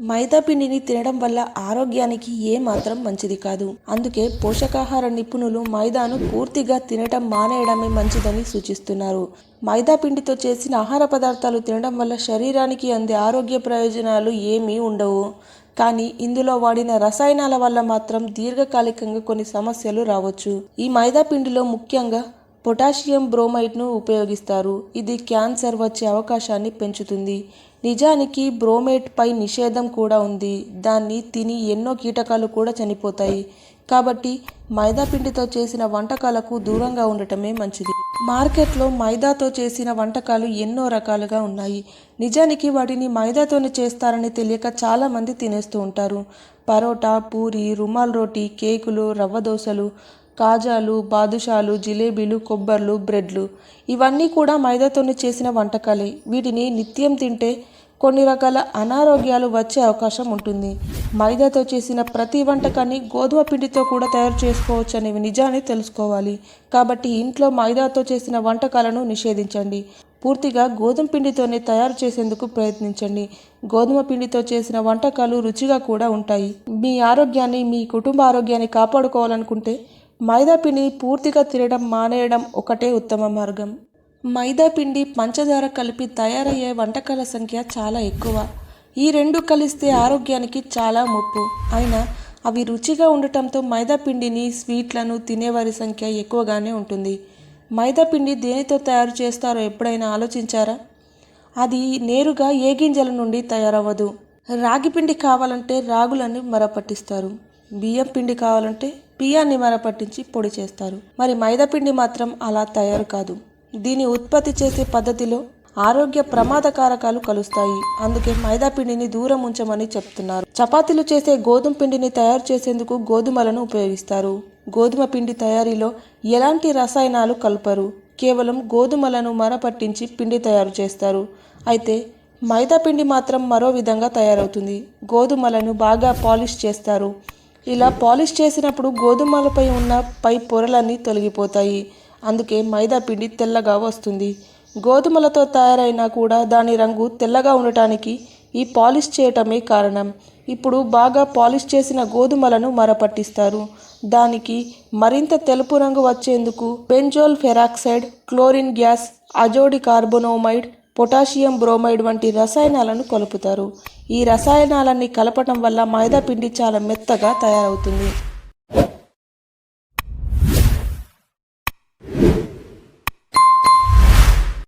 మైదా పిండిని తినడం వల్ల ఆరోగ్యానికి ఏ మాత్రం మంచిది కాదు. అందుకే పోషకాహార నిపుణులు మైదాను పూర్తిగా తినటం మానేయడమే మంచిదని సూచిస్తున్నారు. మైదా పిండితో చేసిన ఆహార పదార్థాలు తినడం వల్ల శరీరానికి అందే ఆరోగ్య ప్రయోజనాలు ఏమీ ఉండవు. కానీ ఇందులో వాడిన రసాయనాల వల్ల మాత్రం దీర్ఘకాలికంగా కొన్ని సమస్యలు రావచ్చు. ఈ మైదా పిండిలో ముఖ్యంగా పొటాషియం బ్రోమైడ్ను ఉపయోగిస్తారు. ఇది క్యాన్సర్ వచ్చే అవకాశాన్ని పెంచుతుంది. నిజానికి బ్రోమైడ్పై నిషేధం కూడా ఉంది. దాన్ని తిని ఎన్నో కీటకాలు కూడా చనిపోతాయి. కాబట్టి మైదాపిండితో చేసిన వంటకాలకు దూరంగా ఉండటమే మంచిది. మార్కెట్లో మైదాతో చేసిన వంటకాలు ఎన్నో రకాలుగా ఉన్నాయి. నిజానికి వాటిని మైదాతోనే చేస్తారని తెలియక చాలామంది తినేస్తూ ఉంటారు. పరోటా పూరి రుమాల్ రోటీ కేకులు రవ్వ దోశలు కాజాలు బాదుషాలు జిలేబీలు కొబ్బర్లు బ్రెడ్లు. ఇవన్నీ కూడా మైదాతోనే చేసిన వంటకాలే. వీటిని నిత్యం తింటే కొన్ని రకాల అనారోగ్యాలు వచ్చే అవకాశం ఉంటుంది. మైదాతో చేసిన ప్రతి వంటకాన్ని గోధుమ పిండితో కూడా తయారు చేసుకోవచ్చు అనే నిజాన్ని తెలుసుకోవాలి. కాబట్టి ఇంట్లో మైదాతో చేసిన వంటకాలను నిషేధించండి. పూర్తిగా గోధుమ పిండితోనే తయారు చేసేందుకు ప్రయత్నించండి. గోధుమ పిండితో చేసిన వంటకాలు రుచిగా కూడా ఉంటాయి. మీ ఆరోగ్యాన్ని మీ కుటుంబ ఆరోగ్యాన్ని కాపాడుకోవాలనుకుంటే మైదాపిండి పూర్తిగా తినడం మానేయడం ఒకటే ఉత్తమ మార్గం. మైదా పిండి పంచదార కలిపి తయారయ్యే వంటకాల సంఖ్య చాలా ఎక్కువ. ఈ రెండు కలిస్తే ఆరోగ్యానికి చాలా ముప్పు. అయినా అవి రుచిగా ఉండటంతో మైదాపిండిని స్వీట్లను తినేవారి సంఖ్య ఎక్కువగానే ఉంటుంది. మైదాపిండి దేనితో తయారు చేస్తారో ఎప్పుడైనా ఆలోచించారా? అది నేరుగా ఏ గింజల నుండి తయారవ్వదు. రాగి పిండి కావాలంటే రాగులను మరపట్టిస్తారు. బియ్యం పిండి కావాలంటే బియ్యాన్ని మరపట్టించి పొడి చేస్తారు. మరి మైదాపిండి మాత్రం అలా తయారు కాదు. దీని ఉత్పత్తి చేసే పద్ధతిలో ఆరోగ్య ప్రమాద కారకాలు కలుస్తాయి. అందుకే మైదా పిండిని దూరం ఉంచమని చెప్తున్నారు. చపాతీలు చేసే గోధుమ పిండిని తయారు చేసేందుకు గోధుమలను ఉపయోగిస్తారు. గోధుమ పిండి తయారీలో ఎలాంటి రసాయనాలు కలపరు. కేవలం గోధుమలను మరపట్టించి పిండి తయారు చేస్తారు. అయితే మైదా పిండి మాత్రం మరో విధంగా తయారవుతుంది. గోధుమలను బాగా పాలిష్ చేస్తారు. ఇలా పాలిష్ చేసినప్పుడు గోధుమలపై ఉన్న పై పొరలన్నీ తొలగిపోతాయి. అందుకే మైదా పిండి తెల్లగా వస్తుంది. గోధుమలతో తయారైనా కూడా దాని రంగు తెల్లగా ఉండటానికి ఈ పాలిష్ చేయటమే కారణం. ఇప్పుడు బాగా పాలిష్ చేసిన గోధుమలను మరపట్టిస్తారు. దానికి మరింత తెలుపు రంగు వచ్చేందుకు benzol peroxide chlorine gas azodicarbonamide potassium bromide వంటి రసాయనాలను కలుపుతారు. ఈ రసాయనాలన్నీ కలపటం వల్ల మైదా పిండి చాలా మెత్తగా తయారవుతుంది.